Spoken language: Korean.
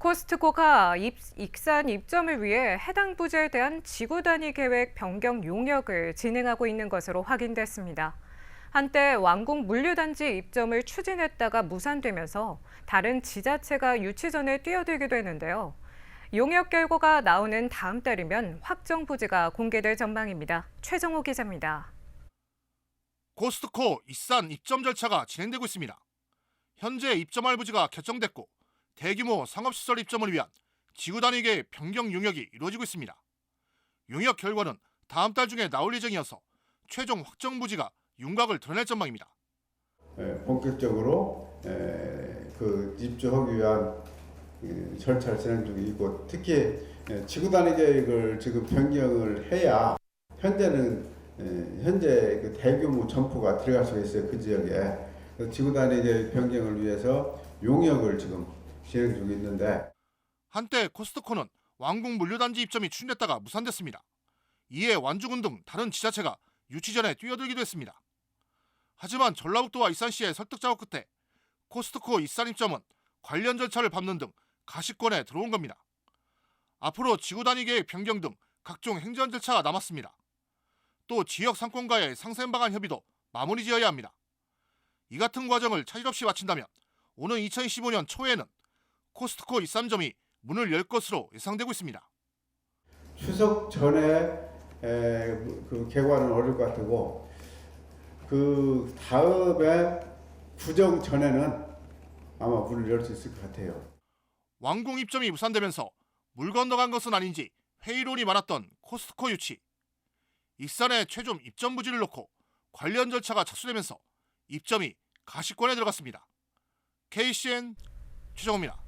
코스트코가 입, 익산 입점을 위해 해당 부지에 대한 지구 단위 계획 변경 용역을 진행하고 있는 것으로 확인됐습니다. 한때 왕궁 물류단지 입점을 추진했다가 무산되면서 다른 지자체가 유치 전에 뛰어들기도 했는데요. 용역 결과가 나오는 다음 달이면 확정 부지가 공개될 전망입니다. 최정호 기자입니다. 코스트코 익산 입점 절차가 진행되고 있습니다. 현재 입점할 부지가 결정됐고 대규모 상업시설 입점을 위한 지구 단위의 변경 용역이 이루어지고 있습니다. 용역 결과는 다음 달 중에 나올 예정이어서 최종 확정 부지가 윤곽을 드러낼 전망입니다. 에, 본격적으로 에, 그 입주하기 위한 그 절차를 진행 중에 있고 특히 에, 지구 단위 계획을 지금 변경을 해야 현재는 에, 현재 그 대규모 점포가 들어갈 수가 있어요 그 지역에 지구 단위 계획 변경을 위해서 용역을 지금 진행 있는데 한때 코스트코는 왕궁 물류단지 입점이 추진됐다가 무산됐습니다. 이에 완주군 등 다른 지자체가 유치 전에 뛰어들기도 했습니다. 하지만 전라북도와 이산시의 설득 작업 끝에 코스트코 이산 입점은 관련 절차를 밟는 등 가시권에 들어온 겁니다. 앞으로 지구 단위 계획 변경 등 각종 행정 절차가 남았습니다. 또 지역 상권과의 상생 방안 협의도 마무리 지어야 합니다. 이 같은 과정을 차질 없이 마친다면 오는 2015년 초에는 코스트코 이산점이 문을 열 것으로 예상되고 있습니다. 추석 전에 에, 그 개관은 어려울 것 같고 그 다음에 구정 전에는 아마 문을 열 수 있을 것 같아요. 왕궁 입점이 무산되면서 물 건너간 것은 아닌지 회의론이 많았던 코스트코 유치. 익산의 최종 입점 부지를 놓고 관련 절차가 착수되면서 입점이 가시권에 들어갔습니다. KCN 최정호입니다.